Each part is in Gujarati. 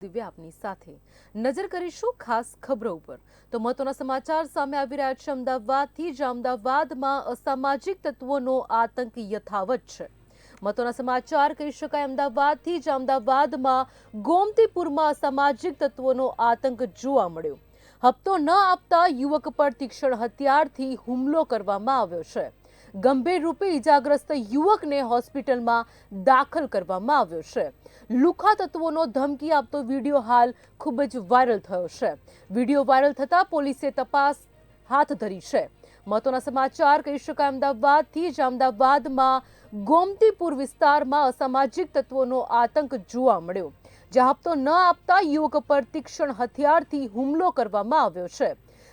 દિવ્યા આપની સાથે. નજર કરીશું ખાસ ખબરો ઉપર. તો મહત્વના સમાચાર સામે આવી રહ્યા છે. અમદાવાદથી જ અમદાવાદમાં અસામાજિક તત્વોનો આતંક યથાવત છે. મહત્વના સમાચાર કહી શકાય, અમદાવાદથી જ અમદાવાદમાં ગોમતીપુરમાં અસામાજિક તત્વોનો આતંક જોવા મળ્યો. હપ્તો ન આપતા યુવક પર તીક્ષ્ણ હથિયારથી હુમલો કરવામાં આવ્યો છે. ગંભીર રૂપે ઈજાગ્રસ્ત યુવકને હોસ્પિટલમાં દાખલ કરવામાં આવ્યો છે. લુખા તત્વોનો ધમકી આપતો વીડિયો હાલ ખૂબ જ વાયરલ થયો છે. વીડિયો વાયરલ થતાં પોલીસે તપાસ હાથ ધરી છે. મહત્વના સમાચાર કહી શકાય અમદાવાદથી જ અમદાવાદમાં ગોમતીપુર વિસ્તારમાં અસામાજિક તત્વોનો આતંક જોવા મળ્યો, જે હપ્તો ન આપતા યુવક પર તીક્ષ્ણ હથિયારથી હુમલો કરવામાં આવ્યો છે.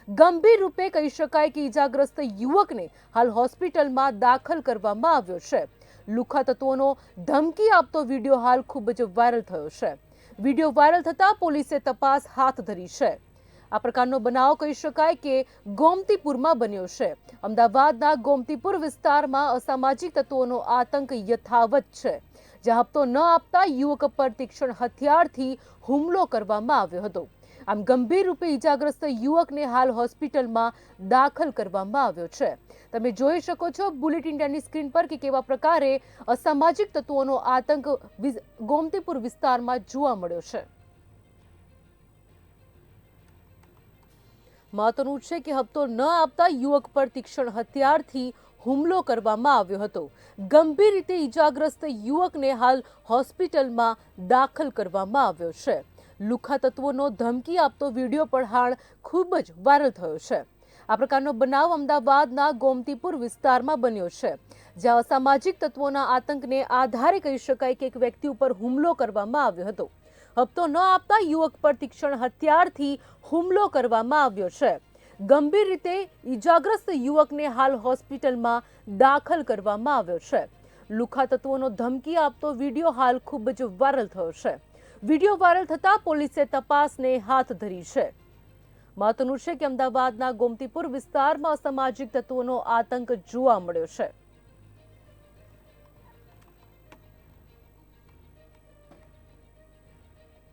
ગંભીર રૂપે કહી શકાય કે ઈજાગ્રસ્ત યુવકને હાલ હોસ્પિટલમાં દાખલ કરવામાં આવ્યો છે. લુખા તત્વોનો ધમકી આપતો વીડિયો હાલ ખૂબ જ વાયરલ થયો છે. વીડિયો વાયરલ થતાં પોલીસે તપાસ હાથ ધરી છે. આ પ્રકારનો બનાવ કહી શકાય કે ગોમતીપુરમાં બન્યો છે. અમદાવાદના ગોમતીપુર વિસ્તારમાં અસામાજિક તત્વોનો આતંક યથાવત છે, જે હપ્તો ન આપતા યુવક પર તીક્ષ્ણ હથિયારથી હુમલો કરવામાં આવ્યો હતો. આમ ગંભીર રૂપે ઈજાગ્રસ્ત યુવકને હાલ હોસ્પિટલમાં દાખલ કરવામાં આવ્યો છે. તમે જોઈ શકો છો બુલેટ ઇન્ડિયાની સ્ક્રીન પર કે કેવા પ્રકારે અસામાજિક તત્વોનો આતંક ગોમતીપુર વિસ્તારમાં જોવા મળ્યો છે. મહત્વનું છે કે હપ્તો ન આપતા યુવક પર તીક્ષ્ણ હથિયારથી હુમલો કરવામાં આવ્યો હતો. ગંભીર રીતે ઈજાગ્રસ્ત યુવકને હાલ હોસ્પિટલમાં દાખલ કરવામાં આવ્યો છે. લુખા તત્વોનો ધમકી આપતો વીડિયો પણ હાલ ખૂબ જ વાયરલ થયો છે. આ પ્રકારનો બનાવ અમદાવાદના ગોમતીપુર વિસ્તારમાં બન્યો છે, જ્યાં અસામાજિક તત્વોના આતંકને આધારે કહી શકાય કે એક વ્યક્તિ ઉપર હુમલો કરવામાં આવ્યો હતો. હપ્તો ન આપતા યુવક પર તીક્ષ્ણ હથિયારથી હુમલો કરવામાં આવ્યો છે. ગંભીર રીતે ઈજાગ્રસ્ત યુવકને હાલ હોસ્પિટલમાં દાખલ કરવામાં આવ્યો છે. લુખા તત્વોનો ધમકી આપતો વીડિયો હાલ ખૂબ જ વાયરલ થયો છે. વીડિયો વાયરલ થતા પોલીસે તપાસને હાથ ધરી છે. મહત્વનું છે કે અમદાવાદના ગોમતીપુર વિસ્તારમાં અસામાજિક તત્વોનો આતંક જોવા મળ્યો છે.